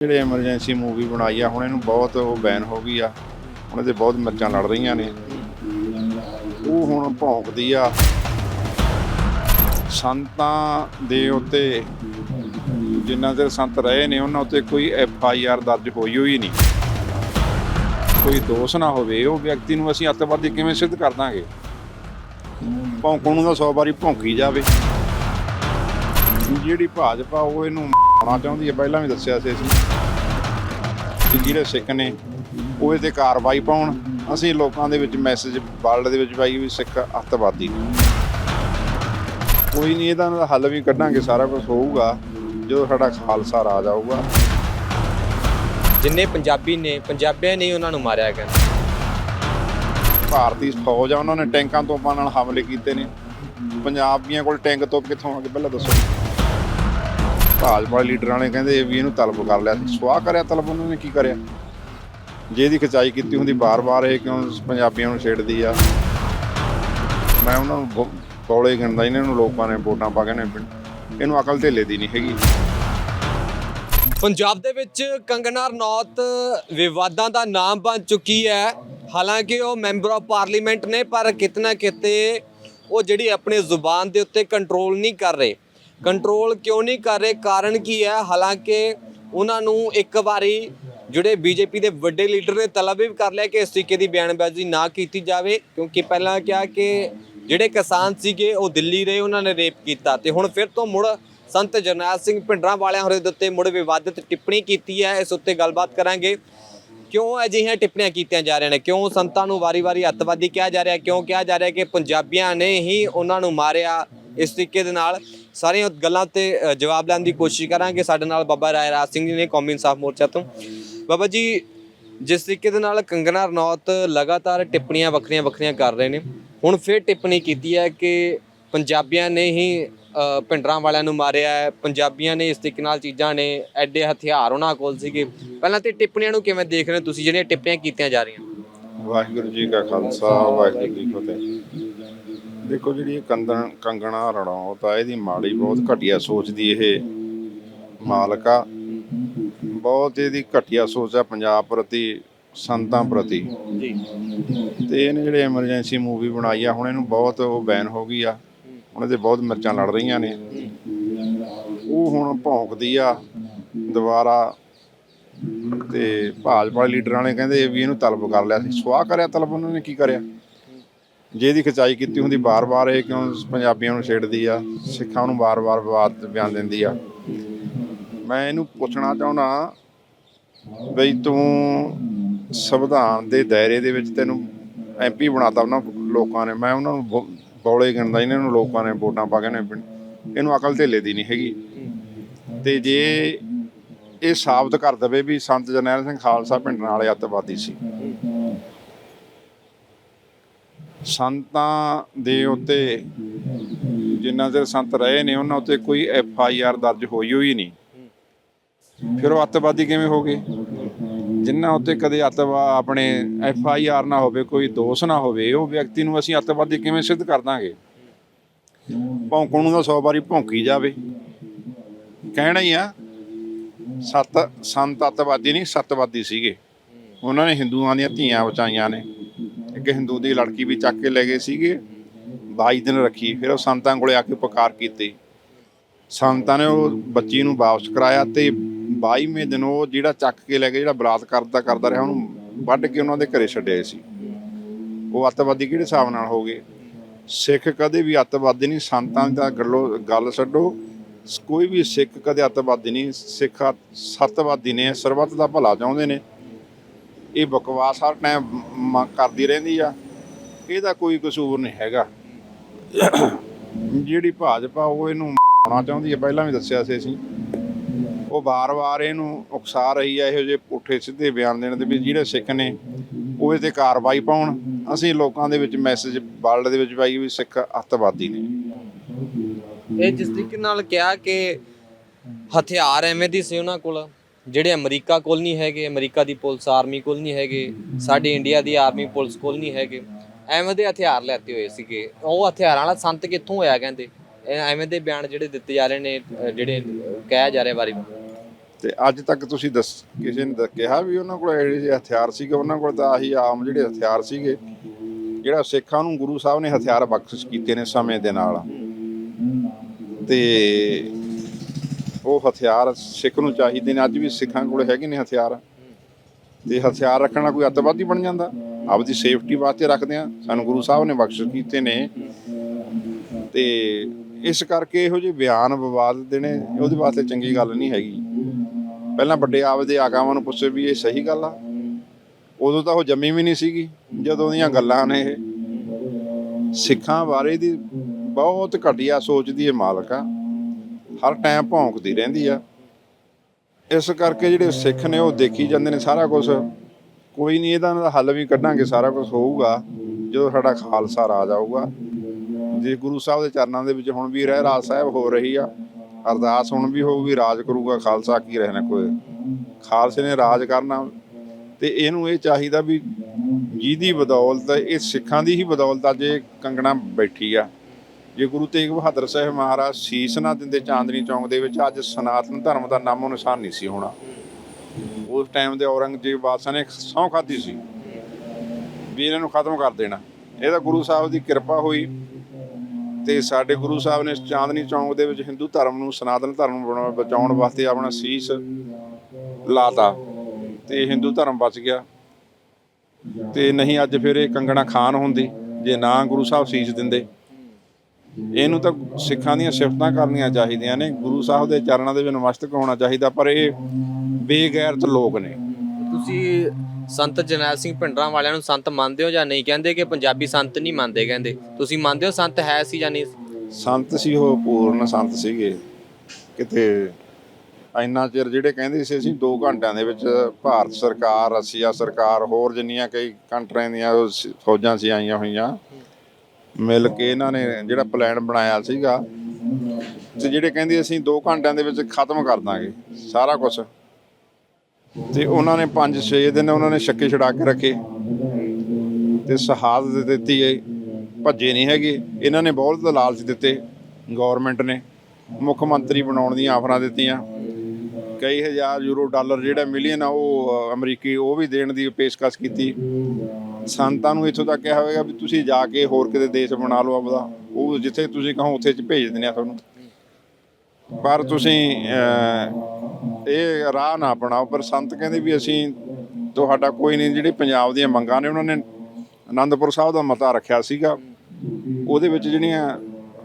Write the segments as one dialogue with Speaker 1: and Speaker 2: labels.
Speaker 1: ਜਿਹੜੇ emergency movie ਬਣਾਈ ਆ, ਹੁਣ ਇਹਨੂੰ ਬਹੁਤ ਉਹ ਬੈਨ ਹੋ ਗਈ ਆ। ਉਹਨਾਂ 'ਤੇ ਬਹੁਤ ਮਿਰਚਾਂ ਲੜ ਰਹੀਆਂ ਨੇ। ਉਹ ਹੁਣ ਭੌਂਕਦੀ ਆ। ਸੰਤਾਂ ਦੇ ਉੱਤੇ, ਜਿੰਨਾ ਚਿਰ ਸੰਤ ਰਹੇ ਨੇ, ਉਹਨਾਂ ਉੱਤੇ ਕੋਈ ਐਫ ਆਈ ਆਰ ਦਰਜ ਹੋਈ ਹੋਈ ਨਹੀਂ। ਕੋਈ ਦੋਸ਼ ਨਾ ਹੋਵੇ, ਉਹ ਵਿਅਕਤੀ ਨੂੰ ਅਸੀਂ ਅੱਤਵਾਦੀ ਕਿਵੇਂ ਸਿੱਧ ਕਰ ਦਾਂਗੇ? ਭੌਂਕਣ ਨੂੰ ਤਾਂ 100 ਵਾਰੀ ਭੌਂਕੀ ਜਾਵੇ। ਜਿਹੜੀ ਭਾਜਪਾ, ਉਹ ਇਹਨੂੰ ਮਾਰਨਾ ਚਾਹੁੰਦੀ ਹੈ ਪਹਿਲਾਂ ਵੀ ਦੱਸਿਆ ਸੀ ਅਸੀਂ। ਕਿ ਜਿਹੜੇ ਸਿੱਖ ਨੇ ਉਹ ਇਹਦੇ ਕਾਰਵਾਈ ਪਾਉਣ। ਅਸੀਂ ਲੋਕਾਂ ਦੇ ਵਿੱਚ ਮੈਸੇਜ ਵਰਲਡ ਦੇ ਵਿੱਚ ਪਾਈ ਵੀ ਸਿੱਖ ਅੱਤਵਾਦੀ ਕੋਈ ਨਹੀਂ ਇਹਦਾ ਹੱਲ ਵੀ ਕੱਢਾਂਗੇ ਸਾਰਾ ਕੁਝ ਹੋਊਗਾ। ਜਦੋਂ ਸਾਡਾ ਖਾਲਸਾ ਰਾਜ ਆਊਗਾ।
Speaker 2: ਜਿੰਨੇ ਪੰਜਾਬੀ ਨੇ ਪੰਜਾਬੀਆਂ ਨੇ ਹੀ ਉਹਨਾਂ ਨੂੰ ਮਾਰਿਆ ਗਿਆ
Speaker 1: ਭਾਰਤੀ ਫੌਜ ਆ ਉਹਨਾਂ ਨੇ ਟੈਂਕਾਂ ਤੋਪਾਂ ਨਾਲ ਹਮਲੇ ਕੀਤੇ ਨੇ। ਪੰਜਾਬੀਆਂ ਕੋਲ ਟੈਂਕ ਤੋਪ ਕਿੱਥੋਂ ਆ ਗਏ ਪਹਿਲਾਂ ਦੱਸੋ। ਭਾਜਪਾ ਲੀਡਰਾਂ ਨੇ ਕਹਿੰਦੇ ਵੀ ਇਹਨੂੰ ਤਲਬ ਕਰ ਲਿਆ ਸੀ ਸਵਾਹ ਕਰਿਆ ਤਲਬ ਉਹਨਾਂ ਨੇ ਕੀ ਕਰਿਆ? ਜੇ ਇਹਦੀ ਖਿਚਾਈ ਕੀਤੀ ਹੁੰਦੀ ਬਾਰ-ਬਾਰ ਇਹ ਕਿਉਂ ਪੰਜਾਬੀਆਂ ਨੂੰ ਛੇੜਦੀ ਆ? ਮੈਂ ਉਹਨਾਂ ਨੂੰ ਬੌਲੇ ਗਿਣਦਾ, ਇਹਨਾਂ ਨੂੰ ਲੋਕਾਂ ਨੇ ਵੋਟਾਂ ਪਾ ਕੇ ਨੇ ਇਹਨੂੰ ਅਕਲ ਧੇਲੇ ਦੀ ਨਹੀਂ ਹੈਗੀ।
Speaker 2: ਪੰਜਾਬ ਦੇ ਵਿੱਚ ਕੰਗਨਾ ਰਣੌਤ ਵਿਵਾਦਾਂ ਦਾ ਨਾਮ ਬਣ ਚੁੱਕੀ ਹੈ। ਹਾਲਾਂਕਿ ਉਹ ਮੈਂਬਰ ਆਫ ਪਾਰਲੀਮੈਂਟ ਨੇ, ਪਰ ਕਿਤਨਾ ਕਿਤੇ ਉਹ ਜਿਹੜੀ ਆਪਣੀ ਜ਼ੁਬਾਨ ਦੇ ਉੱਤੇ ਕੰਟਰੋਲ ਨਹੀਂ ਕਰ ਰਹੇ। ਕੰਟਰੋਲ ਕਿਉਂ ਨਹੀਂ ਕਰ ਰਹੇ? ਕਾਰਨ ਕੀ ਹੈ? ਹਾਲਾਂਕਿ ਉਹਨਾਂ ਨੂੰ ਇੱਕ ਵਾਰੀ ਜਿਹੜੇ ਬੀਜੇਪੀ ਦੇ ਵੱਡੇ ਲੀਡਰ ਨੇ ਤਲਬ ਵੀ ਕਰ ਲਿਆ ਕਿ ਇਸ ਤਰੀਕੇ ਦੀ ਬਿਆਨਬਾਜ਼ੀ ਨਾ ਕੀਤੀ ਜਾਵੇ, ਕਿਉਂਕਿ ਪਹਿਲਾਂ ਕਿਹਾ ਕਿ ਜਿਹੜੇ ਕਿਸਾਨ ਸੀਗੇ, ਉਹ ਦਿੱਲੀ ਰਹੇ ਉਹਨਾਂ ਨੇ ਰੇਪ ਕੀਤਾ ਤੇ ਹੁਣ ਫਿਰ ਤੋਂ ਮੁੜ ਸੰਤ ਜਰਨੈਲ ਸਿੰਘ ਭਿੰਡਰਾਂ ਵਾਲਿਆਂ ਹੋਰੇ ਦੇ ਉੱਤੇ ਮੁੜ ਵਿਵਾਦਿਤ ਟਿੱਪਣੀ ਕੀਤੀ ਹੈ। ਇਸ ਉੱਤੇ ਗੱਲਬਾਤ ਕਰਾਂਗੇ। ਕਿਉਂ ਅਜਿਹੀਆਂ ਟਿੱਪਣੀਆਂ ਕੀਤੀਆਂ ਜਾ ਰਹੀਆਂ ਨੇ? ਕਿਉਂ ਸੰਤਾਂ ਨੂੰ ਵਾਰੀ-ਵਾਰੀ ਅੱਤਵਾਦੀ ਕਿਹਾ ਜਾ ਰਿਹਾ? ਕਿਉਂ ਕਿਹਾ ਜਾ ਰਿਹਾ ਕਿ ਪੰਜਾਬੀਆਂ ਨੇ ਹੀ ਉਹਨਾਂ ਨੂੰ ਮਾਰਿਆ ਇਸ ਤਰੀਕੇ ਦੇ ਨਾਲ? ਸਾਰੀਆਂ ਗੱਲਾਂ ਤੇ ਅ, ਜਵਾਬ ਲੈਣ ਦੀ ਕੋਸ਼ਿਸ਼ ਕਰਾਂਗੇ। ਸਾਡੇ ਨਾਲ ਬਾਬਾ ਰਾਏ ਰਾਜ ਸਿੰਘ ਜੀ ਨੇ ਕੌਮੀ ਇਨਸਾਫ ਮੋਰਚਾ ਤੋਂ। ਬਾਬਾ ਜੀ ਜਿਸ ਤਰੀਕੇ ਦੇ ਨਾਲ ਕੰਗਨਾ ਰਣੌਤ ਲਗਾਤਾਰ ਟਿੱਪਣੀਆਂ ਵੱਖਰੀਆਂ ਵੱਖਰੀਆਂ ਕਰ ਰਹੇ ਨੇ ਹੁਣ ਫਿਰ ਟਿੱਪਣੀ ਕੀਤੀ ਹੈ ਕਿ ਪੰਜਾਬੀਆਂ ਨੇ ਹੀ ਅ, ਭਿੰਡਰਾਂ ਵਾਲਿਆਂ ਨੂੰ ਮਾਰਿਆ ਹੈ। ਪੰਜਾਬੀਆਂ ਨੇ ਇਸ ਤਰੀਕੇ ਨਾਲ ਚੀਜ਼ਾਂ ਨੇ ਐਡੇ ਹਥਿਆਰ ਉਹਨਾਂ ਕੋਲ ਸੀਗੇ। ਪਹਿਲਾਂ ਤੇ ਟਿੱਪਣੀਆਂ ਨੂੰ ਕਿਵੇਂ ਦੇਖ ਰਹੇ ਹੋ ਤੁਸੀਂ ਜਿਹੜੀਆਂ ਟਿੱਪਣੀਆਂ ਕੀਤੀਆਂ ਜਾ ਰਹੀਆਂ?
Speaker 1: ਵਾਹਿਗੁਰੂ ਜੀ ਕਾ ਖਾਲਸਾ ਵਾਹਿਗੁਰੂ ਜੀ ਕੀ ਫਤਿਹ। ਦੇਖੋ ਜਿਹੜੀ ਇਹ ਕੰਦਨ ਕੰਗਣਾ ਰਣੌਤ ਆ ਇਹਦੀ ਮਾੜੀ ਬਹੁਤ ਘਟੀਆ ਸੋਚ ਦੀ ਇਹ ਮਾਲਕ ਬਹੁਤ ਇਹਦੀ ਘਟੀਆ ਸੋਚ ਆ ਪੰਜਾਬ ਪ੍ਰਤੀ ਸੰਤਾਂ ਪ੍ਰਤੀ।
Speaker 2: ਜੀ।
Speaker 1: ਤੇ ਇਹਨੇ ਜਿਹੜੇ ਐਮਰਜੈਂਸੀ ਮੂਵੀ ਬਣਾਈ ਆ ਹੁਣ ਇਹਨੂੰ ਬਹੁਤ ਉਹ ਬੈਨ ਹੋ ਗਈ ਆ। ਉਹਨਾਂ ਦੇ ਬਹੁਤ ਮਿਰਚਾਂ ਲੜ ਰਹੀਆਂ ਨੇ। ਉਹ ਹੁਣ ਭੌਂਕਦੀ ਆ ਦੁਬਾਰਾ। ਤੇ ਭਾਜਪਾ ਲੀਡਰਾਂ ਨੇ ਕਹਿੰਦੇ ਵੀ ਇਹਨੂੰ ਤਲਬ ਕਰ ਲਿਆ ਸੀ। ਸਵਾਹ ਕਰਿਆ ਤਲਬ ਉਹਨਾਂ ਨੇ ਕੀ ਕਰਿਆ? ਜਿਹਦੀ ਖਿਚਾਈ ਕੀਤੀ ਹੁੰਦੀ ਬਾਰ-ਬਾਰ, ਇਹ ਕਿਉਂ ਪੰਜਾਬੀਆਂ ਨੂੰ ਛੇੜਦੀ ਆ? ਸਿੱਖਾਂ ਨੂੰ ਬਾਰ-ਬਾਰ ਵਿਵਾਦ, ਬਿਆਨ ਦਿੰਦੀ ਆ। ਮੈਂ ਇਹਨੂੰ ਪੁੱਛਣਾ ਚਾਹੁੰਦਾ ਬਈ ਤੂੰ ਸੰਵਿਧਾਨ ਦੇ ਦਾਇਰੇ ਦੇ ਵਿੱਚ ਤੈਨੂੰ ਐਮਪੀ ਬਣਾਤਾ ਉਹਨਾਂ ਲੋਕਾਂ ਨੇ। ਮੈਂ ਉਹਨਾਂ ਨੂੰ ਬੌ- ਬੌਲੇ ਗਿਣਦਾ ਇਹਨਾਂ ਨੂੰ ਲੋਕਾਂ ਨੇ ਵੋਟਾਂ ਪਾ ਕੇ ਨੇ ਇਹਨੂੰ ਅਕਲ ਧੇਲੇ ਦੀ ਨਹੀਂ ਹੈਗੀ। ਤੇ ਜੇ ਇਹ ਸਾਬਤ ਕਰ ਦਵੇ ਵੀ ਸੰਤ ਜਰਨੈਲ ਸਿੰਘ ਖਾਲਸਾ ਪਿੰਡ ਨਾਲੇ ਅੱਤਵਾਦੀ ਸੀ। ਸੰਤਾਂ ਦੇ ਉੱਤੇ ਜਿੰਨਾ ਚਿਰ ਸੰਤ ਰਹੇ ਨੇ, ਉਹਨਾਂ ਉੱਤੇ ਕੋਈ ਐਫ ਆਈ ਆਰ ਦਰਜ ਹੋਈ ਹੋਈ ਨਹੀਂ। ਫਿਰ ਉਹ ਅੱਤਵਾਦੀ ਕਿਵੇਂ ਹੋ ਗਏ? ਜਿਨ੍ਹਾਂ ਉੱਤੇ ਕਦੇ ਅੱਤਵਾ ਆਪਣੇ ਐਫ ਆਈ ਆਰ ਨਾ ਹੋਵੇ, ਕੋਈ ਦੋਸ਼ ਨਾ ਹੋਵੇ, ਉਹ ਵਿਅਕਤੀ ਨੂੰ ਅਸੀਂ ਅੱਤਵਾਦੀ ਕਿਵੇਂ ਸਿੱਧ ਕਰ ਦਾਂਗੇ? ਭੌਂਕਣ ਨੂੰ ਤਾਂ 100 ਵਾਰੀ ਭੌਂਕੀ ਜਾਵੇ। ਕਹਿਣਾ ਹੀ ਆ, ਸਤ, ਸੰਤ ਅੱਤਵਾਦੀ ਨਹੀਂ, ਸਤਵਾਦੀ ਸੀਗੇ। ਉਹਨਾਂ ਨੇ ਹਿੰਦੂਆਂ ਦੀਆਂ ਧੀਆਂ ਬਚਾਈਆਂ ਨੇ। ਇੱਕ ਹਿੰਦੂ ਦੀ ਲੜਕੀ ਵੀ ਚੱਕ ਕੇ ਲੈ ਗਏ ਸੀਗੇ। 22 ਦਿਨ ਰੱਖੀ, ਫਿਰ ਉਹ ਸੰਤਾਂ ਕੋਲੇ ਆ ਕੇ ਪੁਕਾਰ ਕੀਤੀ। ਸੰਤਾਂ ਨੇ ਉਹ ਬੱਚੀ ਨੂੰ ਵਾਪਸ ਕਰਾਇਆ ਤੇ 22ਵੇਂ ਦਿਨ ਉਹ ਜਿਹੜਾ ਚੱਕ ਕੇ ਲੈ ਗਏ, ਜਿਹੜਾ ਬਲਾਤਕਾਰ ਦਾ ਕਰਦਾ ਰਿਹਾ, ਉਹਨੂੰ ਵੱਢ ਕੇ ਉਹਨਾਂ ਦੇ ਘਰੇ ਛੱਡਿਆ ਸੀ। ਉਹ ਅੱਤਵਾਦੀ ਕਿਹੜੇ ਹਿਸਾਬ ਨਾਲ ਹੋ ਗਏ? ਸਿੱਖ ਕਦੇ ਵੀ ਅੱਤਵਾਦੀ ਨਹੀਂ, ਸੰਤਾਂ ਦਾ ਗੱਲੋਂ, ਗੱਲ ਛੱਡੋ। ਕੋਈ ਵੀ ਸਿੱਖ ਕਦੇ ਅੱਤਵਾਦੀ ਨਹੀਂ, ਸਿੱਖ ਅੱਤ- ਸੱਤਵਾਦੀ ਨੇ, ਸਰਬੱਤ ਦਾ ਭਲਾ ਚਾਹੁੰਦੇ ਨੇ। ਇਹ ਬਕਵਾਸ ਹਰ ਟਾਈਮ ਕਰਦੀ ਰਹਿੰਦੀ ਆ। ਇਹਦਾ ਕੋਈ ਕਸੂਰ ਨਹੀਂ ਹੈਗਾ। ਜਿਹੜੀ ਭਾਜਪਾ, ਉਹ ਇਹਨੂੰ ਮਾਰਨਾ ਚਾਹੁੰਦੀ ਹੈ ਪਹਿਲਾਂ ਵੀ ਦੱਸਿਆ ਸੀ ਅਸੀਂ। ਉਹ ਵਾਰ-ਵਾਰ ਇਹਨੂੰ ਉਕਸਾ ਰਹੀ ਆ, ਇਹੋ ਜਿਹੇ ਪੁੱਠੇ ਸਿੱਧੇ ਬਿਆਨ ਦੇਣ ਦੇ ਵੀ ਜਿਹੜੇ ਸਿੱਖ ਨੇ, ਉਹ ਇਹ ਤੇ ਕਾਰਵਾਈ ਪਾਉਣ। ਅਸੀਂ ਲੋਕਾਂ ਦੇ ਵਿੱਚ ਮੈਸੇਜ ਵਰਲਡ ਦੇ ਵਿੱਚ ਪਾਈ ਵੀ ਸਿੱਖ ਅੱਤਵਾਦੀ ਨੇ।
Speaker 2: ਇਹ ਜਿਸ ਤਰੀਕੇ ਨਾਲ ਕਿਹਾ ਕਿ ਹਥਿਆਰ ਐਵੇਂ ਦੀ ਸੀ ਉਹਨਾਂ ਕੋਲ। ਜਿਹੜੇ ਅਮਰੀਕਾ ਕੋਲ ਨਹੀਂ ਹੈਗੇ, ਅਮਰੀਕਾ ਦੀ ਪੁਲਿਸ, ਆਰਮੀ ਕੋਲ ਨਹੀਂ ਹੈਗੇ, ਸਾਡੇ ਇੰਡੀਆ ਦੀ ਆਰਮੀ ਪੁਲਿਸ ਕੋਲ ਨਹੀਂ ਹੈਗੇ। ਐਵੇਂ ਦੇ ਹਥਿਆਰ ਲੈਤੇ ਹੋਏ ਸੀਗੇ। ਉਹ ਹਥਿਆਰਾਂ ਵਾਲਾ ਸੰਤ ਕਿੱਥੋਂ ਹੋਇਆ ਕਹਿੰਦੇ? ਐਵੇਂ ਦੇ ਬਿਆਨ ਜਿਹੜੇ ਦਿੱਤੇ ਜਾ ਰਹੇ ਨੇ ਜਿਹੜੇ ਕਿਹਾ ਜਾ ਰਿਹਾ ਵਾਰੀ
Speaker 1: ਤੇ ਅੱਜ ਤੱਕ ਤੁਸੀਂ ਦੱਸ, ਕਿਸੇ ਨੇ ਕਿਹਾ ਵੀ ਉਹਨਾਂ ਕੋਲ ਜਿਹੜੇ ਜਿਹੇ ਹਥਿਆਰ ਸੀਗੇ? ਉਹਨਾਂ ਕੋਲ ਤਾਂ ਆਹੀ ਆਮ ਜਿਹੜੇ ਹਥਿਆਰ ਸੀਗੇ, ਜਿਹੜਾ ਸਿੱਖਾਂ ਨੂੰ ਗੁਰੂ ਸਾਹਿਬ ਨੇ ਹਥਿਆਰ ਬਖਸ਼ਿਸ਼ ਕੀਤੇ ਨੇ ਸਮੇਂ ਦੇ ਨਾਲ। ਤੇ ਉਹ ਹਥਿਆਰ ਸਿੱਖ ਨੂੰ ਚਾਹੀਦੇ ਨੇ। ਅੱਜ ਵੀ ਸਿੱਖਾਂ ਕੋਲ ਹੈਗੇ ਨੇ ਹਥਿਆਰ। ਤੇ ਹਥਿਆਰ ਰੱਖਣਾ ਕੋਈ ਅੱਤਵਾਦੀ ਬਣ ਜਾਂਦਾ। ਆਪਦੀ ਸੇਫਟੀ ਵਾਸਤੇ ਰੱਖਦੇ ਆ। ਸਾਨੂੰ ਗੁਰੂ ਸਾਹਿਬ ਨੇ ਬਖਸ਼ਿਸ਼ ਕੀਤੇ ਨੇ। ਤੇ ਇਸ ਕਰਕੇ ਇਹੋ ਜਿਹੇ ਬਿਆਨ ਵਿਵਾਦ ਦੇਣੇ, ਉਹਦੇ ਵਾਸਤੇ ਚੰਗੀ ਗੱਲ ਨਹੀਂ ਹੈਗੀ। ਪਹਿਲਾਂ ਵੱਡੇ ਆਪਦੇ ਆਗਾਵਾਂ ਨੂੰ ਪੁੱਛੇ ਵੀ ਇਹ ਸਹੀ ਗੱਲ ਆ। ਉਦੋਂ ਤਾਂ ਉਹ ਜੰਮੀ ਵੀ ਨਹੀਂ ਸੀਗੀ, ਜਦੋਂ ਦੀਆਂ ਗੱਲਾਂ ਨੇ ਇਹ। ਸਿੱਖਾਂ ਬਾਰੇ ਦੀ ਬਹੁਤ ਘਟੀਆ ਸੋਚ ਦੀ ਇਹ ਮਾਲਕ ਆ। ਹਰ ਟਾਈਮ ਭੌਂਕਦੀ ਰਹਿੰਦੀ ਆ। ਇਸ ਕਰਕੇ ਜਿਹੜੇ ਸਿੱਖ ਨੇ, ਉਹ ਦੇਖੀ ਜਾਂਦੇ ਨੇ ਸਾਰਾ ਕੁਝ ਕੋਈ ਨਹੀਂ ਇਹਦਾ ਦਾ ਹੱਲ ਵੀ ਕੱਢਾਂਗੇ, ਸਾਰਾ ਕੁਝ ਹੋਊਗਾ। ਜਦੋਂ ਸਾਡਾ ਖਾਲਸਾ ਰਾਜ ਆਊਗਾ। ਜੇ ਗੁਰੂ ਸਾਹਿਬ ਦੇ ਚਰਨਾਂ ਦੇ ਵਿੱਚ ਹੁਣ ਵੀ ਰਹਿ, ਰਾਜ ਸਾਹਿਬ ਹੋ ਰਹੀ ਆ। ਅਰਦਾਸ ਹੁਣ ਵੀ ਹੋਊਗੀ ਰਾਜ ਕਰੂਗਾ, ਖਾਲਸਾ ਕੀ ਰਹਿਣਾ ਕੋਈ। ਖਾਲਸੇ ਨੇ ਰਾਜ ਕਰਨਾ। ਤੇ ਇਹਨੂੰ ਇਹ ਚਾਹੀਦਾ ਵੀ ਜਿਹਦੀ ਬਦੌਲਤ, ਇਹ ਸਿੱਖਾਂ ਦੀ ਹੀ ਬਦੌਲਤ ਅੱਜ ਇਹ ਕੰਗਣਾ ਬੈਠੀ ਆ। ਜੇ ਗੁਰੂ ਤੇਗ ਬਹਾਦਰ ਸਾਹਿਬ ਮਹਾਰਾਜ ਸੀਸ ਨਾ ਦਿੰਦੇ ਚਾਂਦਨੀ ਚੌਂਕ ਦੇ ਵਿੱਚ, ਅੱਜ ਸਨਾਤਨ ਧਰਮ ਦਾ ਨਾਮੋ ਨਿਸ਼ਾਨ ਨਹੀਂ ਸੀ ਹੋਣਾ। ਉਸ ਟਾਈਮ ਦੇ ਔਰੰਗਜ਼ੇਬ ਬਾਦਸ਼ਾਹ ਨੇ ਸਹੁੰ ਖਾਧੀ ਸੀ ਵੀ ਇਹਨਾਂ ਨੂੰ ਖਤਮ ਕਰ ਦੇਣਾ। ਇਹ ਤਾਂ ਗੁਰੂ ਸਾਹਿਬ ਦੀ ਕਿਰਪਾ ਹੋਈ ਤੇ ਸਾਡੇ ਗੁਰੂ ਸਾਹਿਬ ਨੇ ਚਾਂਦਨੀ ਚੌਂਕ ਦੇ ਵਿੱਚ ਹਿੰਦੂ ਧਰਮ ਨੂੰ, ਸਨਾਤਨ ਧਰਮ ਨੂੰ ਬਣਾ- ਬਚਾਉਣ ਵਾਸਤੇ ਆਪਣਾ ਸੀਸ ਲਾਤਾ ਤੇ ਹਿੰਦੂ ਧਰਮ ਬਚ ਗਿਆ। ਤੇ ਨਹੀਂ ਅੱਜ ਫਿਰ ਇਹ ਕੰਗਣਾ ਖਾਨ ਹੁੰਦੀ, ਜੇ ਨਾ ਗੁਰੂ ਸਾਹਿਬ ਸੀਸ ਦਿੰਦੇ ਇਹਨੂੰ ਤਾਂ ਸਿੱਖਾਂ ਦੀਆਂ ਸਿਫਤਾਂ ਕਰਨੀਆਂ ਚਾਹੀਦੀਆਂ ਨੇ। ਗੁਰੂ ਸਾਹਿਬ ਦੇ ਚਰਨਾਂ ਦੇ ਵਿੱਚ ਨਮਸਤਕ ਹੋਣਾ ਚਾਹੀਦਾ ਪਰ ਇਹ ਬੇਗੈਰਤ ਲੋਕ ਨੇ।
Speaker 2: ਤੁਸੀਂ ਸੰਤ ਜਰਨੈਲ ਸਿੰਘ ਭਿੰਡਰਾਂ ਵਾਲਿਆਂ ਨੂੰ ਸੰਤ ਮੰਨਦੇ ਹੋ ਜਾਂ ਨਹੀਂ? ਕਹਿੰਦੇ ਕਿ ਪੰਜਾਬੀ ਸੰਤ ਨਹੀਂ ਮੰਨਦੇ ਕਹਿੰਦੇ। ਤੁਸੀਂ ਮੰਨਦੇ ਹੋ ਸੰਤ ਹੈ ਸੀ ਜਾਂ ਨਹੀਂ?
Speaker 1: ਸੰਤ ਸੀ ਉਹ ਪੂਰਨ ਸੰਤ ਸੀਗੇ। ਕਿਤੇ ਇੰਨਾ ਚਿਰ ਜਿਹੜੇ ਕਹਿੰਦੇ ਸੀ ਅਸੀਂ 2 ਘੰਟਿਆਂ ਦੇ ਵਿੱਚ ਭਾਰਤ ਸਰਕਾਰ ਰਸ਼ੀਆ ਸਰਕਾਰ ਹੋਰ ਜਿੰਨੀਆਂ ਕਈ ਕੰਟਰੀਆਂ ਦੀਆਂ ਫੌਜਾਂ ਸੀ ਆਈਆਂ ਹੋਈਆਂ। ਮਿਲ ਕੇ ਇਹਨਾਂ ਨੇ ਜਿਹੜਾ ਪਲਾਨ ਬਣਾਇਆ ਸੀਗਾ ਤੇ ਜਿਹੜੇ ਕਹਿੰਦੇ ਅਸੀਂ 2 ਘੰਟਿਆਂ ਦੇ ਵਿੱਚ ਖਤਮ ਕਰ ਦਾਂਗੇ, ਸਾਰਾ ਕੁਝ ਤੇ ਉਹਨਾਂ ਨੇ 5-6 ਦਿਨ ਉਹਨਾਂ ਨੇ ਛੱਕੇ ਛਡਾ ਕੇ ਰੱਖੇ ਤੇ ਸ਼ਹਾਦਤ ਦਿੱਤੀ ਹੈ, ਭੱਜੇ ਨਹੀਂ ਹੈਗੇ। ਇਹਨਾਂ ਨੇ ਬਹੁਤ ਲਾਲਚ ਦਿੱਤੇ ਗਵਰਨਮੈਂਟ ਨੇ, ਮੁੱਖ ਮੰਤਰੀ ਬਣਾਉਣ ਦੀਆਂ ਆਫਰਾਂ ਦਿੱਤੀਆਂ। ਕਈ ਹਜ਼ਾਰ ਯੂਰੋ ਡਾਲਰ ਜਿਹੜਾ ਮਿਲੀਅਨ ਆ ਉਹ ਅਮਰੀਕੀ ਉਹ ਵੀ ਦੇਣ ਦੀ ਪੇਸ਼ਕਸ਼ ਕੀਤੀ। ਸੰਤਾਂ ਨੂੰ ਇੱਥੋਂ ਤੱਕ ਕਿਹਾ ਹੋਵੇਗਾ ਵੀ ਤੁਸੀਂ ਜਾ ਕੇ ਹੋਰ ਕਿਤੇ ਦੇਸ਼ ਬਣਾ ਲਓ ਆਪਦਾ। ਉਹ ਜਿੱਥੇ ਤੁਸੀਂ ਕਹੋ ਉੱਥੇ ਚ ਭੇਜ ਦਿੰਦੇ ਆ ਤੁਹਾਨੂੰ। ਪਰ ਤੁਸੀਂ ਇਹ ਰਾਹ ਨਾ ਬਣਾਓ। ਪਰ ਸੰਤ ਕਹਿੰਦੇ ਵੀ ਅਸੀਂ ਤੁਹਾਡਾ ਕੋਈ ਨਹੀਂ, ਜਿਹੜੀ ਪੰਜਾਬ ਦੀਆਂ ਮੰਗਾਂ ਨੇ ਉਹਨਾਂ ਨੇ ਆਨੰਦਪੁਰ ਸਾਹਿਬ ਦਾ ਮਤਾ ਰੱਖਿਆ ਸੀਗਾ। ਉਹਦੇ ਵਿੱਚ ਜਿਹੜੀਆਂ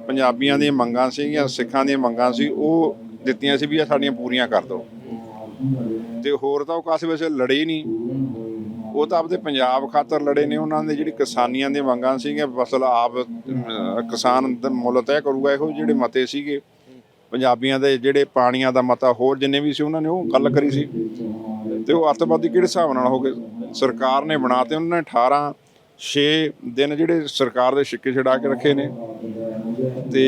Speaker 1: ਪੰਜਾਬੀਆਂ ਦੀਆਂ ਮੰਗਾਂ ਸੀਗੀਆਂ, ਸਿੱਖਾਂ ਦੀਆਂ ਮੰਗਾਂ ਸੀ, ਉਹ ਦਿੱਤੀਆਂ ਸੀ ਵੀ ਇਹ ਸਾਡੀਆਂ ਪੂਰੀਆਂ ਕਰ ਦਿਓ। ਤੇ ਹੋਰ ਤਾਂ ਉਹ ਕਾਸੇ ਵਿੱਚ ਲੜੇ ਹੀ ਨਹੀਂ। ਉਹ ਤਾਂ ਆਪਦੇ ਪੰਜਾਬ ਖਾਤਰ ਲੜੇ ਨੇ, ਉਹਨਾਂ ਦੇ ਜਿਹੜੀ ਕਿਸਾਨੀਆਂ ਦੀਆਂ ਮੰਗਾਂ ਸੀਗੀਆਂ, ਫਸਲ ਆਪ ਕਿਸਾਨ ਦਾ ਮੁੱਲ ਤੈਅ ਕਰੂਗਾ, ਇਹੋ ਜਿਹੜੇ ਮਤੇ ਸੀਗੇ। ਪੰਜਾਬੀਆਂ ਦੇ ਜਿਹੜੇ ਪਾਣੀਆਂ ਦਾ ਮਤਾ ਹੋਰ ਜਿੰਨੇ ਵੀ ਸੀ, ਉਹਨਾਂ ਨੇ ਉਹ ਗੱਲ ਕਰੀ ਸੀ। ਤੇ ਉਹ ਅੱਤਵਾਦੀ ਕਿਹੜੇ ਹਿਸਾਬ ਨਾਲ ਹੋ ਗਏ? ਸਰਕਾਰ ਨੇ ਬਣਾਤੇ ਉਹਨਾਂ ਨੇ 18 6 ਦਿਨ ਜਿਹੜੇ ਸਰਕਾਰ ਦੇ ਛਿੱਕੇ ਛਡਾ ਕੇ ਰੱਖੇ ਨੇ। ਤੇ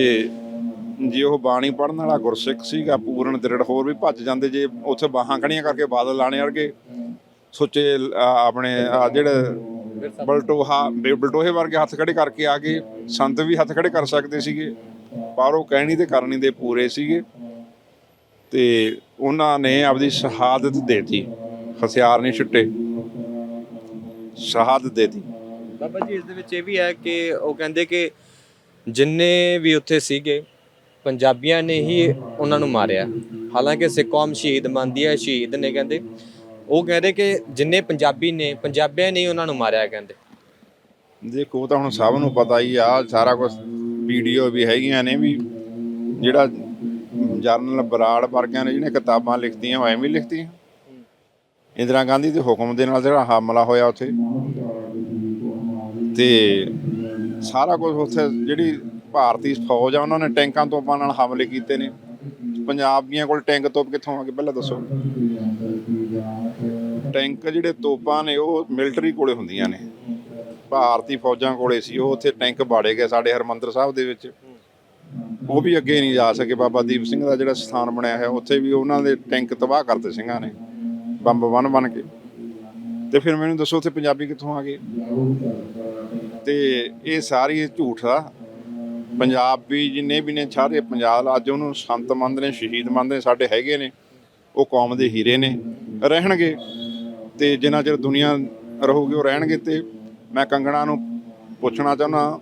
Speaker 1: ਜੇ ਉਹ ਬਾਣੀ ਪੜਨ ਵਾਲਾ ਗੁਰਸਿੱਖ ਸੀਗਾ, ਪੂਰਨ ਦ੍ਰਿੜ, ਹੋਰ ਵੀ ਭੱਜ ਜਾਂਦੇ, ਜੇ ਉੱਥੇ ਬਾਹਾਂ ਖੜੀਆਂ ਕਰਕੇ ਬਾਦਲ ਲਾਣੇ ਵਰਗੇ ਸੋਚੇ ਆਪਣੇ ਆ ਜਿਹੜੇ ਬਲਟੋਹਾ ਬਲਟੋਹੇ ਵਰਗੇ ਹੱਥ ਖੜੇ ਕਰਕੇ ਆ ਗਏ ਸੰਤ ਵੀ ਹੱਥ ਖੜੇ ਕਰ ਸਕਦੇ ਸੀਗੇ, ਪਰ ਉਹ ਕਹਿਣੀ ਤੇ ਕਰਨੀ ਦੇ ਪੂਰੇ ਸੀਗੇ। ਤੇ ਉਹਨਾਂ ਨੇ ਆਪਦੀ ਸ਼ਹਾਦਤ ਦੇਤੀ, ਹਥਿਆਰ ਨਹੀਂ ਛੁੱਟੇ। ਸ਼ਹਾਦਤ ਦੇਤੀ।
Speaker 2: ਬਾਬਾ ਜੀ, ਇਸ ਦੇ ਵਿੱਚ ਇਹ ਵੀ ਹੈ ਕਿ ਉਹ ਕਹਿੰਦੇ ਕਿ ਜਿੰਨੇ ਵੀ ਉੱਥੇ ਸੀਗੇ, ਪੰਜਾਬੀਆਂ ਨੇ ਹੀ ਉਹਨਾਂ ਨੂੰ ਮਾਰਿਆ। ਹਾਲਾਂਕਿ ਸਿੱਖ ਕੌਮ ਸ਼ਹੀਦ ਮੰਨਦੀ ਹੈ, ਸ਼ਹੀਦ ਨੇ ਕਹਿੰਦੇ। ਉਹ ਕਹਿੰਦੇ ਕਿ ਜਿੰਨੇ ਪੰਜਾਬੀ ਨੇ, ਪੰਜਾਬੀਆਂ ਨੇ ਉਹਨਾਂ ਨੂੰ ਮਾਰਿਆ ਕਹਿੰਦੇ।
Speaker 1: ਦੇਖੋ, ਉਹ ਤਾਂ ਹੁਣ ਸਭ ਨੂੰ ਪਤਾ ਹੀ ਆ, ਸਾਰਾ ਕੁਝ ਵੀਡੀਓ ਵੀ ਹੈਗੀਆਂ ਨੇ ਵੀ, ਜਿਹੜਾ ਜਰਨਲ ਬਰਾੜ ਵਰਗਿਆਂ ਨੇ ਜਿਹਨੇ ਕਿਤਾਬਾਂ ਲਿਖਤੀਆਂ, ਉਹ ਐਵੇਂ ਲਿਖਤੀਆਂ। ਇੰਦਰਾ ਗਾਂਧੀ ਦੇ ਹੁਕਮ ਦੇ ਨਾਲ ਜਿਹੜਾ ਹਮਲਾ ਹੋਇਆ ਉੱਥੇ। ਤੇ ਸਾਰਾ ਕੁਝ ਉੱਥੇ, ਜਿਹੜੀ ਭਾਰਤੀ ਫੌਜ ਆ, ਉਹਨਾਂ ਨੇ ਟੈਂਕਾਂ ਤੋਪਾਂ ਨਾਲ ਹਮਲੇ ਕੀਤੇ ਨੇ। ਪੰਜਾਬ ਦੀਆਂ ਕੋਲ ਟੈਂਕ ਤੋਪ ਕਿੱਥੋਂ ਆ ਗਏ? ਪਹਿਲਾਂ ਦੱਸੋ। ਟੈਂਕ ਜਿਹੜੇ ਤੋਪਾਂ ਨੇ, ਉਹ ਮਿਲਟਰੀ ਕੋਲੇ ਹੁੰਦੀਆਂ ਨੇ। ਭਾਰਤੀ ਫੌਜਾਂ ਕੋਲੇ ਸੀ, ਉਹ ਉੱਥੇ ਟੈਂਕ ਬਾੜੇ ਗਏ ਸਾਡੇ ਹਰਮੰਦਰ ਸਾਹਿਬ ਦੇ ਵਿੱਚ। ਉਹ ਵੀ ਅੱਗੇ ਨਹੀਂ ਜਾ ਸਕੇ। ਬਾਬਾ ਦੀਪ ਸਿੰਘ ਦਾ ਜਿਹੜਾ ਸਥਾਨ ਬਣਿਆ ਹੋਇਆ, ਉੱਥੇ ਵੀ ਉਹਨਾਂ ਦੇ ਟੈਂਕ ਤਬਾਹ ਕਰਤੇ ਸਿੰਘਾਂ ਨੇ, ਬੰਬ ਬਨ ਬਨ ਕੇ। ਤੇ ਫਿਰ ਮੈਨੂੰ ਦੱਸੋ ਉੱਥੇ ਪੰਜਾਬੀ ਕਿੱਥੋਂ ਆ ਗਏ? ਤੇ ਇਹ ਸਾਰੀ ਝੂਠ ਆ। ਪੰਜਾਬ ਵੀ ਜਿੰਨੇ ਵੀ ਨੇ, ਸਾਰੇ ਪੰਜਾਬ ਅੱਜ ਉਹਨੂੰ ਸੰਤ ਮੰਨਦੇ ਨੇ, ਸ਼ਹੀਦ ਮੰਨਦੇ ਨੇ, ਸਾਡੇ ਹੈਗੇ ਨੇ, ਉਹ ਕੌਮ ਦੇ ਹੀਰੇ ਨੇ, ਰਹਿਣਗੇ। ਤੇ ਜਿੰਨਾ ਚਿਰ ਦੁਨੀਆ ਰਹੂਗੀ ਉਹ ਰਹਿਣਗੇ ਤੇ ਮੈਂ ਕੰਗਣਾ ਨੂੰ ਪੁੱਛਣਾ ਚਾਹੁੰਦਾ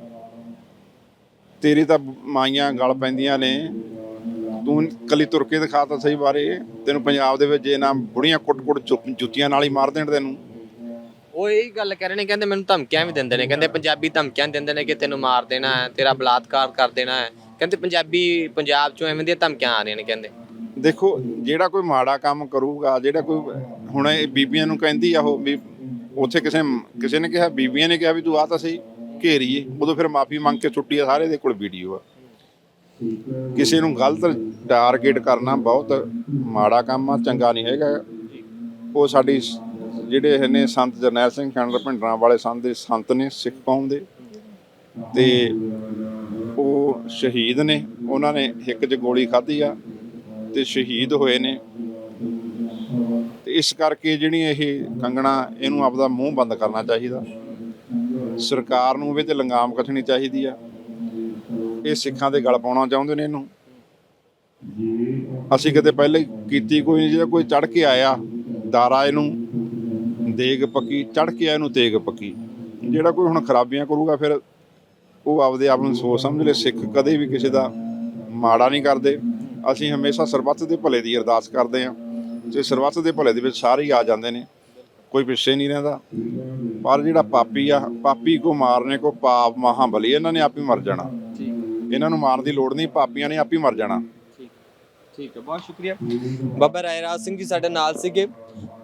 Speaker 1: ਤੇਰੀ ਤਾਂ ਮਾਈਆਂ ਗਲ ਪੈਂਦੀਆਂ ਨੇ। ਤੂੰ ਕਲੀ ਤੁਰ ਕੇ ਦਿਖਾ ਤਾਂ ਸਹੀ ਬਾਰੇ। ਤੈਨੂੰ ਪੰਜਾਬ ਦੇ ਵਿੱਚ ਜੇ ਨਾ ਬੁੜੀਆਂ ਕੁੱਟ-ਕੁੱਟ ਜੁੱਤੀਆਂ ਨਾਲ ਹੀ ਮਾਰ ਦੇਣ ਤੈਨੂੰ।
Speaker 2: ਉਹ ਇਹ ਗੱਲ ਕਹਿ ਰਹੇ ਨੇ, ਕਹਿੰਦੇ ਮੈਨੂੰ ਧਮਕੀਆਂ ਵੀ ਦਿੰਦੇ ਨੇ। ਕਹਿੰਦੇ ਪੰਜਾਬੀ ਧਮਕੀਆਂ ਦਿੰਦੇ ਨੇ ਕਿ ਤੈਨੂੰ ਮਾਰ ਦੇਣਾ ਹੈ, ਤੇਰਾ ਬਲਾਤਕਾਰ ਕਰ ਦੇਣਾ ਹੈ। ਕਹਿੰਦੇ ਪੰਜਾਬੀ ਪੰਜਾਬ ਚੋਂ ਐਵੇਂ ਦੀਆਂ ਧਮਕੀਆਂ ਆ ਰਹੀਆਂ ਨੇ, ਕਹਿੰਦੇ।
Speaker 1: ਦੇਖੋ, ਜਿਹੜਾ ਕੋਈ ਮਾੜਾ ਕੰਮ ਕਰੂਗਾ, ਜਿਹੜਾ ਕੋਈ ਹੁਣ ਇਹ ਬੀਬੀਆਂ ਨੂੰ ਕਹਿੰਦੀ ਆ ਉਹ ਵੀ ਉੱਥੇ ਕਿਸੇ ਕਿਸੇ ਨੇ ਕਿਹਾ, ਬੀਬੀਆਂ ਨੇ ਕਿਹਾ ਵੀ ਤੂੰ ਆ ਤਾਂ ਸਹੀ ਘੇਰੀਏ, ਉਦੋਂ ਫਿਰ ਮਾਫੀ ਮੰਗ ਕੇ ਛੁੱਟੀ ਆ, ਸਾਰੇ ਦੇ ਕੋਲ ਵੀਡੀਓ ਆ। ਕਿਸੇ ਨੂੰ ਗਲਤ ਟਾਰਗੇਟ ਕਰਨਾ ਬਹੁਤ ਮਾੜਾ ਕੰਮ ਆ, ਚੰਗਾ ਨਹੀਂ ਹੈਗਾ। ਉਹ ਸਾਡੀ ਜਿਹੜੇ ਇਹ ਨੇ ਸੰਤ ਜਰਨੈਲ ਸਿੰਘ ਖੰਡਰ ਭਿੰਡਰਾਂ ਵਾਲੇ ਸੰਤ ਦੇ ਸੰਤ ਨੇ, ਸਿੱਖ ਕੌਮ ਦੇ। ਤੇ ਉਹ ਸ਼ਹੀਦ ਨੇ, ਉਹਨਾਂ ਨੇ ਇੱਕ 'ਚ ਗੋਲੀ ਖਾਧੀ ਆ। ਤੇ ਸ਼ਹੀਦ ਹੋਏ ਨੇ। ਤੇ ਇਸ ਕਰਕੇ ਜਿਹੜੀ ਇਹ ਕੰਗਣਾ, ਇਹਨੂੰ ਆਪਦਾ ਮੂੰਹ ਬੰਦ ਕਰਨਾ ਚਾਹੀਦਾ। ਸਰਕਾਰ ਨੂੰ ਵੀ ਤੇ ਲੰਗਾਮ ਕੱਢਣੀ ਚਾਹੀਦੀ ਆ। ਇਹ ਸਿੱਖਾਂ ਦੇ ਗਲ ਪਾਉਣਾ ਚਾਹੁੰਦੇ ਨੇ ਇਹਨੂੰ। ਅਸੀਂ ਕਿਤੇ ਪਹਿਲੇ ਕੀਤੀ ਕੋਈ ਨਹੀਂ ਜਿਹੜਾ ਕੋਈ ਚੜ ਕੇ ਆਇਆ, ਦਾਰਾ ਇਹਨੂੰ, ਦੇਗ ਪੱਕੀ ਚੜ ਕੇ ਆਇਆ ਇਹਨੂੰ ਤੇਗ ਪੱਕੀ। ਜਿਹੜਾ ਕੋਈ ਹੁਣ ਖਰਾਬੀਆਂ ਕਰੂਗਾ ਫਿਰ ਉਹ ਆਪਦੇ ਆਪ ਨੂੰ ਸੋਚ ਸਮਝ ਲੈ, ਸਿੱਖ ਕਦੇ ਵੀ ਕਿਸੇ ਦਾ ਮਾੜਾ ਨਹੀਂ ਕਰਦੇ। ਅਸੀਂ ਹਮੇਸ਼ਾ ਸਰਬੱਤ ਦੇ ਭਲੇ ਦੀ ਅਰਦਾਸ ਕਰਦੇ ਹਾਂ। ਤੇ ਸਰਬੱਤ ਦੇ ਭਲੇ ਦੇ ਵਿੱਚ ਸਾਰੇ ਹੀ ਆ ਜਾਂਦੇ ਨੇ, ਕੋਈ ਪਿੱਛੇ ਨਹੀਂ ਰਹਿੰਦਾ। ਪਰ ਜਿਹੜਾ ਪਾਪੀ ਆ, ਪਾਪੀ ਕੋ ਮਾਰਨੇ ਕੋ ਪਾਪ ਮਹਾਬਲੀ ਇਹਨਾਂ ਨੇ ਆਪ ਹੀ ਮਰ ਜਾਣਾ। ਇਹਨਾਂ ਨੂੰ ਮਾਰਨ ਦੀ ਲੋੜ ਨਹੀਂ, ਪਾਪੀਆਂ ਨੇ ਆਪ ਹੀ ਮਰ ਜਾਣਾ।
Speaker 2: ਠੀਕ ਹੈ, ਬਹੁਤ ਸ਼ੁਕਰੀਆ। ਬਾਬਾ ਰਾਏ ਰਾਜ ਸਿੰਘ ਜੀ ਸਾਡੇ ਨਾਲ ਸੀਗੇ।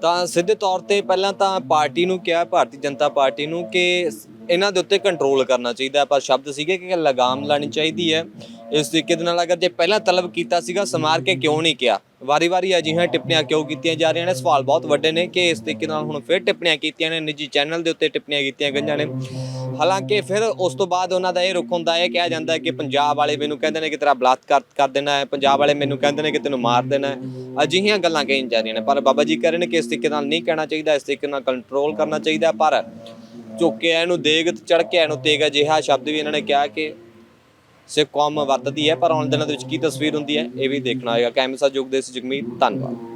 Speaker 2: ਤਾਂ ਸਿੱਧੇ ਤੌਰ ਤੇ ਪਹਿਲਾਂ ਤਾਂ ਪਾਰਟੀ ਨੂੰ ਕਿਹਾ, ਭਾਰਤੀ ਜਨਤਾ ਪਾਰਟੀ ਨੂੰ ਕਿ ਇਹਨਾਂ ਦੇ ਉੱਤੇ ਕੰਟਰੋਲ ਕਰਨਾ ਚਾਹੀਦਾ ਪਰ ਸ਼ਬਦ ਸੀਗੇ ਕਿ ਲਗਾਮ ਲਾਣੀ ਚਾਹੀਦੀ ਹੈ। ਇਸ ਤਰੀਕੇ ਦੇ ਨਾਲ ਅਗਰ ਜੇ ਪਹਿਲਾਂ ਤਲਬ ਕੀਤਾ ਸੀਗਾ, ਸਮਾਰ ਕੇ ਕਿਉਂ ਨਹੀਂ ਕਿਹਾ? ਵਾਰੀ-ਵਾਰੀ ਅਜਿਹੀਆਂ ਟਿੱਪਣੀਆਂ ਕਿਉਂ ਕੀਤੀਆਂ ਜਾ ਰਹੀਆਂ ਨੇ? ਸਵਾਲ ਬਹੁਤ ਵੱਡੇ ਨੇ ਕਿ ਇਸ ਤਰੀਕੇ ਨਾਲ ਹੁਣ ਫਿਰ ਟਿੱਪਣੀਆਂ ਕੀਤੀਆਂ ਨੇ, ਨਿੱਜੀ ਚੈਨਲ ਦੇ ਉੱਤੇ ਟਿੱਪਣੀਆਂ ਕੀਤੀਆਂ ਗਈਆਂ ਨੇ। ਹਾਲਾਂਕਿ ਫਿਰ ਉਸ ਤੋਂ ਬਾਅਦ ਉਹਨਾਂ ਦਾ ਇਹ ਰੁਖ ਹੁੰਦਾ ਹੈ, ਕਿਹਾ ਜਾਂਦਾ ਹੈ ਕਿ ਪੰਜਾਬ ਵਾਲੇ ਮੈਨੂੰ ਕਹਿੰਦੇ ਨੇ ਕਿ ਤੇਰਾ ਬਲਾਤਕਾਰ ਕਰ ਦੇਣਾ ਹੈ। ਪੰਜਾਬ ਵਾਲੇ ਮੈਨੂੰ ਕਹਿੰਦੇ ਨੇ ਕਿ ਤੈਨੂੰ ਮਾਰ ਦੇਣਾ ਹੈ। ਅਜਿਹੀਆਂ ਗੱਲਾਂ ਕਹੀਆਂ ਜਾ ਰਹੀਆਂ ਨੇ। ਪਰ ਬਾਬਾ ਜੀ ਕਹਿ ਰਹੇ ਨੇ ਕਿ ਇਸ ਤਰੀਕੇ ਨਾਲ ਨਹੀਂ ਕਹਿਣਾ ਚਾਹੀਦਾ, ਇਸ ਤਰੀਕੇ ਨਾਲ ਕੰਟਰੋਲ ਕਰਨਾ ਚਾਹੀਦਾ ਪਰ ਝੁੱਕ ਇਹਨੂੰ ਦੇਗ ਤੇ ਕੇ ਇਹਨੂੰ ਤੇਗ ਅਜਿਹਾ ਸ਼ਬਦ ਵੀ ਇਹਨਾਂ ਨੇ ਕਿਹਾ ਕਿ ਸਿੱਖ ਕੌਮ ਵਰਤਦੀ ਹੈ, ਪਰ ਆਉਣ ਦਿਨਾਂ ਦੇ ਵਿੱਚ ਕੀ ਤਸਵੀਰ ਹੁੰਦੀ ਹੈ, ਇਹ ਵੀ ਦੇਖਣਾ ਹੋਏਗਾ। ਕੈਮਰਾ ਯੁਗ ਦੇ ਜਗਮੀਤ, ਧੰਨਵਾਦ।